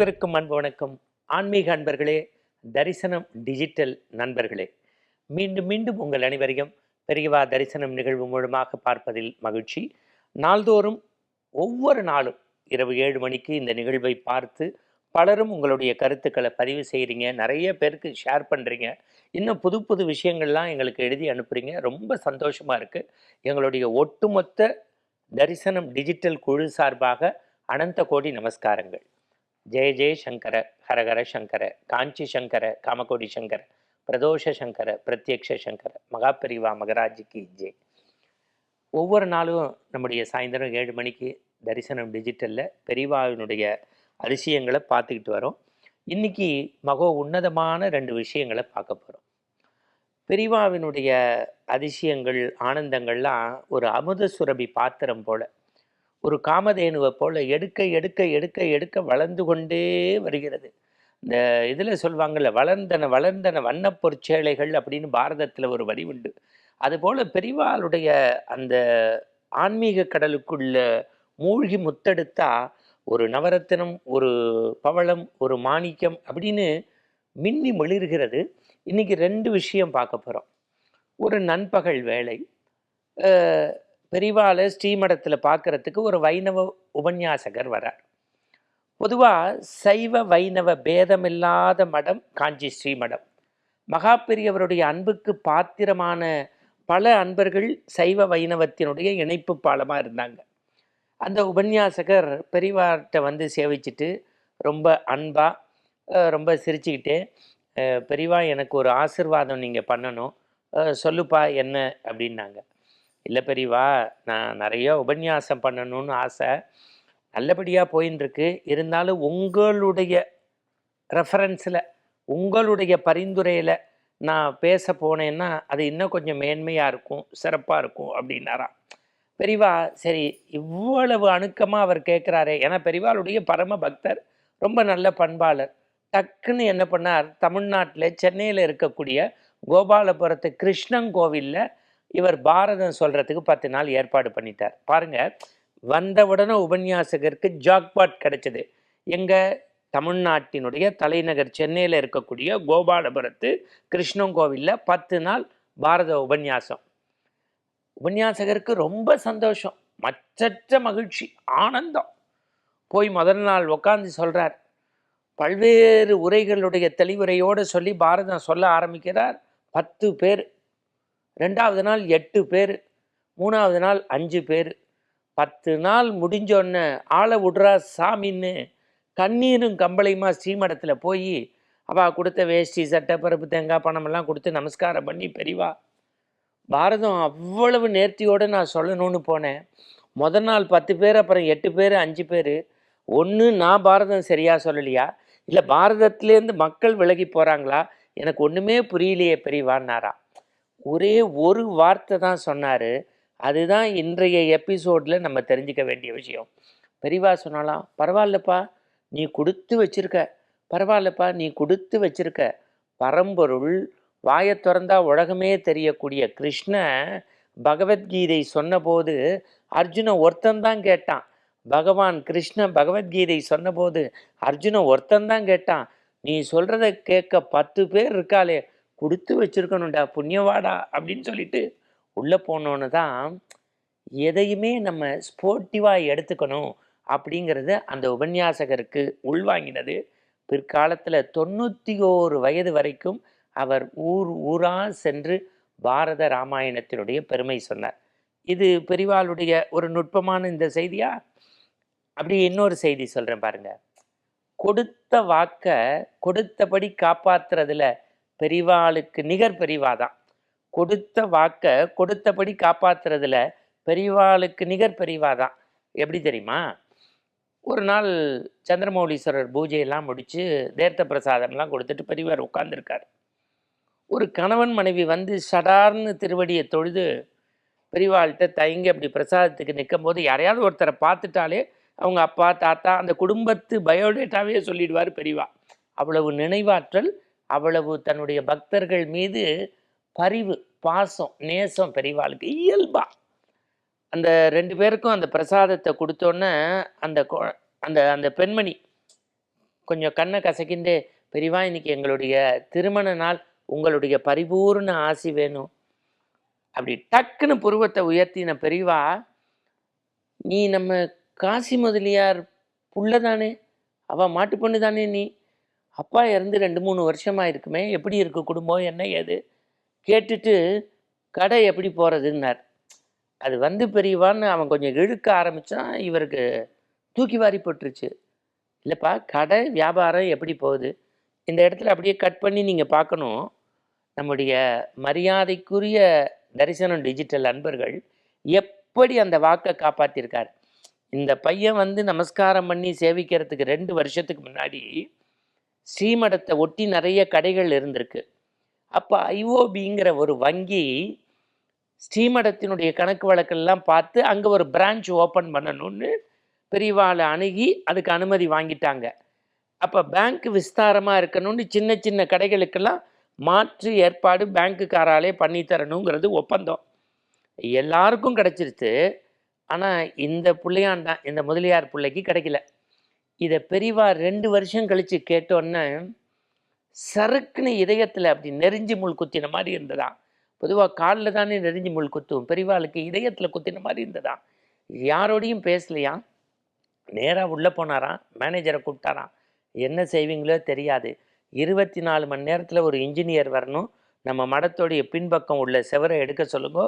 அனைவருக்கும் அன்பு வணக்கம். ஆன்மீக அன்பர்களே தரிசனம் டிஜிட்டல் நண்பர்களே மீண்டும் மீண்டும் உங்கள் அனைவரையும் பெரியவா தரிசனம் நிகழ்வு மூலமாக பார்ப்பதில் மகிழ்ச்சி. நாள்தோறும் ஒவ்வொரு நாளும் இரவு ஏழு மணிக்கு இந்த நிகழ்வை பார்த்து பலரும் உங்களுடைய கருத்துக்களை பதிவு செய்கிறீங்க நிறைய பேருக்கு ஷேர் பண்ணுறீங்க இன்னும் புது புது விஷயங்கள்லாம் எங்களுக்கு எழுதி அனுப்புகிறீங்க ரொம்ப சந்தோஷமாக இருக்குது எங்களுடைய ஒட்டுமொத்த தரிசனம் டிஜிட்டல் குழு சார்பாக அனந்த கோடி நமஸ்காரங்கள். ஜெய ஜெய சங்கர ஹரஹர சங்கர காஞ்சி சங்கர காமகோடி சங்கர பிரதோஷ சங்கர பிரத்யக்ஷ சங்கர மகாபெரிவா மகராஜிக்கு ஜெய் ஒவ்வொரு நாளும் நம்முடைய சாயந்தரம் ஏழு மணிக்கு தரிசனம் டிஜிட்டலில் பெரியவாவினுடைய அதிசயங்களை பார்த்துக்கிட்டு வரோம். இன்றைக்கி மகோ உன்னதமான ரெண்டு விஷயங்களை பார்க்க போகிறோம் பெரியவாவினுடைய அதிசயங்கள் ஆனந்தங்கள்லாம் ஒரு அமுத சுரபி பாத்திரம் போல் ஒரு காமதேனுவை போல எடுக்க எடுக்க எடுக்க எடுக்க வளர்ந்து கொண்டே வருகிறது. இந்த இதில் சொல்லுவாங்கள்ல வளர்ந்தன வளர்ந்தன வண்ணப் சேலைகள் அப்படின்னு பாரதத்தில் ஒரு வரி உண்டு. அதுபோல் பெரிவாளுடைய அந்த ஆன்மீக கடலுக்குள்ள மூழ்கி முத்தெடுத்தா ஒரு நவரத்தினம் ஒரு பவளம் ஒரு மாணிக்கம் அப்படின்னு மின்னி மிளிர்கிறது இன்னைக்கு ரெண்டு விஷயம் பார்க்க போகிறோம் ஒரு நண்பகல் வேலை பெரிவாளை ஸ்ரீமடத்தில் பார்க்கறதுக்கு ஒரு வைணவ உபன்யாசகர் வரார். பொதுவாக சைவ வைணவ பேதமில்லாத மடம் காஞ்சி ஸ்ரீமடம். மகா பெரியவருடைய அன்புக்கு பாத்திரமான பல அன்பர்கள் சைவ வைணவத்தினுடைய இணைப்பு பாலமாக இருந்தாங்க. அந்த உபன்யாசகர் பெரியவார்கிட்ட வந்து சேவிச்சிட்டு ரொம்ப அன்பாக ரொம்ப சிரிச்சுக்கிட்டே பெரியவா எனக்கு ஒரு ஆசிர்வாதம் நீங்கள் பண்ணணும். சொல்லுப்பா என்ன? அப்படின்னாங்க. இல்லை பெரியவா நான் நிறைய உபன்யாசம் பண்ணணும்னு ஆசை. நல்லபடியாக போயின்னு இருந்தாலும் உங்களுடைய ரெஃபரன்ஸில் உங்களுடைய பரிந்துரையில் நான் பேச போனேன்னா அது இன்னும் கொஞ்சம் மேன்மையாக இருக்கும் சிறப்பாக இருக்கும் அப்படின்னாராம். பெரியவா சரி இவ்வளவு அணுக்கமாக அவர் கேட்குறாரே ஏன்னா பெரிவாளுடைய பரம பக்தர் ரொம்ப நல்ல பண்பாளர். டக்குன்னு என்ன பண்ணார் தமிழ்நாட்டில் சென்னையில் இருக்கக்கூடிய கோபாலபுரத்து கிருஷ்ணன் கோவிலில் இவர் பாரதம் சொல்கிறதுக்கு பத்து நாள் ஏற்பாடு பண்ணிட்டார். பாருங்கள் வந்தவுடனே உபன்யாசகருக்கு ஜாக்பாட் கிடைச்சது. எங்கள் தமிழ்நாட்டினுடைய தலைநகர் சென்னையில் இருக்கக்கூடிய கோபாலபுரத்து கிருஷ்ணன் கோவிலில் பத்து நாள் பாரத உபன்யாசம். உபன்யாசகருக்கு ரொம்ப சந்தோஷம் மற்றற்ற மகிழ்ச்சி ஆனந்தம். போய் முதல் நாள் உட்காந்து சொல்கிறார் பல்வேறு உரைகளுடைய தெளிவுரையோடு சொல்லி பாரதம் சொல்ல ஆரம்பிக்கிறார். பத்து பேர் ரெண்டாவது நாள் எட்டு பேர் மூணாவது நாள் அஞ்சு பேர். பத்து நாள் முடிஞ்சோடனே ஆளை விட்றா சாமின்னு கண்ணீரும் கம்பளையுமா ஸ்ரீமடத்தில் போய் அவள் கொடுத்த வேஷ்டி சட்டை பருப்பு தேங்காய் பணமெல்லாம் கொடுத்து நமஸ்காரம் பண்ணி பெரிவா பாரதம் அவ்வளவு நேர்த்தியோடு நான் சொல்லணும்னு போனேன். முத நாள் பத்து பேர் அப்புறம் எட்டு பேர் அஞ்சு பேர். ஒன்று நான் பாரதம் சரியாக சொல்லலையா? இல்லை பாரதத்துலேருந்து மக்கள் விலகி போகிறாங்களா எனக்கு ஒன்றுமே புரியலையே பெரியவான்னாரா? ஒரே ஒரு வார்த்தை தான் சொன்னார். அதுதான் இன்றைய எபிசோடில் நம்ம தெரிஞ்சுக்க வேண்டிய விஷயம். பெரியவா சொன்னாலாம் பரவாயில்லப்பா நீ கொடுத்து வச்சிருக்க. பரவாயில்லப்பா நீ கொடுத்து வச்சிருக்க. பரம்பொருள் வாயை திறந்தா உலகமே தெரியக்கூடிய கிருஷ்ண பகவத்கீதை சொன்னபோது அர்ஜுன ஒருத்தந்தான் கேட்டான். பகவான் கிருஷ்ண பகவத்கீதை சொன்னபோது அர்ஜுன ஒருத்தந்தான் கேட்டான். நீ சொல்கிறத கேட்க பத்து பேர் இருக்காளே கொடுத்து வச்சிருக்கணும்டா புண்ணியவாடா அப்படின்னு சொல்லிட்டு உள்ளே போனோன்னு தான் எதையுமே நம்ம ஸ்போர்ட்டிவாக எடுத்துக்கணும் அப்படிங்கிறத அந்த உபன்யாசகருக்கு உள்வாங்கினது பிற்காலத்தில் தொண்ணூற்றி ஓரு வயது வரைக்கும் அவர் ஊர் ஊரா சென்று பாரத ராமாயணத்தினுடைய பெருமை சொன்னார். இது பெரிவாளுடைய ஒரு நுட்பமான இந்த செய்தியா? அப்படி இன்னொரு செய்தி சொல்கிறேன் பாருங்கள் கொடுத்த வாக்கை கொடுத்தபடி காப்பாத்துறதுல பெரிவாளுக்கு நிகர் பெரிவா தான் கொடுத்த வாக்கை கொடுத்தபடி காப்பாத்துறதுல பெரிவாளுக்கு நிகர் பெரிவா தான் எப்படி தெரியுமா? ஒரு நாள் சந்திரமௌலீஸ்வரர் பூஜையெல்லாம் முடித்து தேர்த்த பிரசாதம்லாம் கொடுத்துட்டு பெரியவர் உட்கார்ந்திருக்கார். ஒரு கணவன் மனைவி வந்து சடார்னு திருவடியை தொழுது பெரியவாள்கிட்ட தயங்கி அப்படி பிரசாதத்துக்கு நிற்கும் போது யாரையாவது ஒருத்தரை பார்த்துட்டாலே அவங்க அப்பா தாத்தா அந்த குடும்பத்து பயோடேட்டாவே சொல்லிடுவார் பெரியவா அவ்வளவு நினைவாற்றல் அவ்வளவு தன்னுடைய பக்தர்கள் மீது பரிவு பாசம் நேசம் பெரியவாளுக்கு இயல்பா. அந்த ரெண்டு பேருக்கும் அந்த பிரசாதத்தை கொடுத்தோன்னே அந்த கொ- அந்த அந்த பெண்மணி கொஞ்சம் கண்ணை கசக்கிண்டு பெரியவா இன்னைக்கு எங்களுடைய திருமண நாள் உங்களுடைய பரிபூர்ண ஆசி வேணும். அப்படி டக்குன்னு புருவத்தை உயர்த்தின பெரியவா நீ நம்ம காசி முதலியார் புள்ளதானே அவள் அவ மாட்டு பொண்ணு தானே நீ? அப்பா இறந்து ரெண்டு மூணு வருஷமாக இருக்குமே எப்படி இருக்குது குடும்பம் என்ன ஏது? கேட்டுட்டு கடை எப்படி போகிறதுன்னார் அது வந்து பெரியவான்னு அவன் கொஞ்சம் இழுக்க ஆரம்பித்தான் இவருக்கு தூக்கி வாரி போட்டுருச்சு. இல்லைப்பா கடை வியாபாரம் எப்படி போகுது? இந்த இடத்துல அப்படியே கட் பண்ணி நீங்கள் பார்க்கணும். நம்முடைய மரியாதைக்குரிய தரிசனம் டிஜிட்டல் அன்பர்கள் எப்படி அந்த வாக்கை காப்பாற்றிருக்கார் இந்த பையன் வந்து நமஸ்காரம் பண்ணி சேவிக்கிறதுக்கு ரெண்டு வருஷத்துக்கு முன்னாடி ஸ்ரீமடத்தை ஒட்டி நிறைய கடைகள் இருந்திருக்கு. அப்போ ஐஓபிங்கிற ஒரு வங்கி ஸ்ரீமடத்தினுடைய கணக்கு வழக்கெல்லாம் பார்த்து அங்கே ஒரு பிரான்ச் ஓப்பன் பண்ணணும்னு பெரியவாளை அணுகி அதுக்கு அனுமதி வாங்கிட்டாங்க. அப்போ பேங்க் விஸ்தாரமாக இருக்கணும்னு சின்ன சின்ன கடைகளுக்கெல்லாம் மாற்று ஏற்பாடு பேங்க்குக்காராலே பண்ணி தரணுங்கிறது ஒப்பந்தம். எல்லாருக்கும் கிடச்சிருச்சு. ஆனால் இந்த பிள்ளையாண்டான் இந்த முதலியார் பிள்ளைக்கு கிடைக்கல. இதை பெரியவா ரெண்டு வருஷம் கழித்து கேட்டோன்னே சறுக்குன்னு இதயத்தில் அப்படி நெறிஞ்சி முள் குத்தின மாதிரி இருந்ததா? பொதுவாக காலில் தானே நெறிஞ்சி முள் குத்தும். பெரியவாளுக்கு இதயத்தில் குத்தின மாதிரி இருந்ததா? யாரோடையும் பேசலையா? நேராக உள்ளே போனாராம் மேனேஜரை கூப்பிட்டாராம் என்ன செய்வீங்களோ தெரியாது. இருபத்தி நாலு மணி நேரத்தில் ஒரு இன்ஜினியர் வரணும். நம்ம மடத்தோடைய பின்பக்கம் உள்ள செவரை எடுக்க சொல்லுங்க.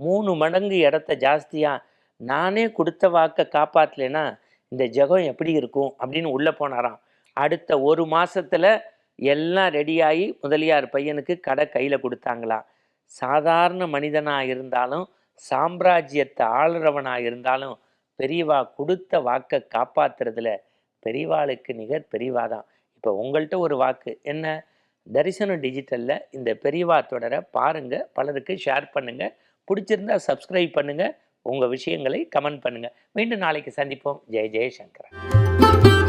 மூணு மடங்கு இடத்த ஜாஸ்தியாக நானே கொடுத்த வாக்கை காப்பாற்றலைன்னா இந்த ஜெகம் எப்படி இருக்கும் அப்படின்னு உள்ளே போனாராம். அடுத்த ஒரு மாதத்தில் எல்லாம் ரெடியாகி முதலியார் பையனுக்கு கடை கையில் கொடுத்தாங்களாம். சாதாரண மனிதனாக இருந்தாலும் சாம்ராஜ்யத்தை ஆளுறவனாக இருந்தாலும் பெரியவா கொடுத்த வாக்கை காப்பாத்துறதுல பெரியவாளுக்கு நிகர் பெரியவா தான். இப்போ உங்கள்கிட்ட ஒரு வாக்கு என்ன? தரிசனம் டிஜிட்டலில் இந்த பெரியவா தொடரை பாருங்கள் பலருக்கு ஷேர் பண்ணுங்கள் பிடிச்சிருந்தா சப்ஸ்கிரைப் பண்ணுங்கள் உங்கள் விஷயங்களை கமெண்ட் பண்ணுங்கள் மீண்டும் நாளைக்கு சந்திப்போம். ஜெய ஜெயசங்கரன்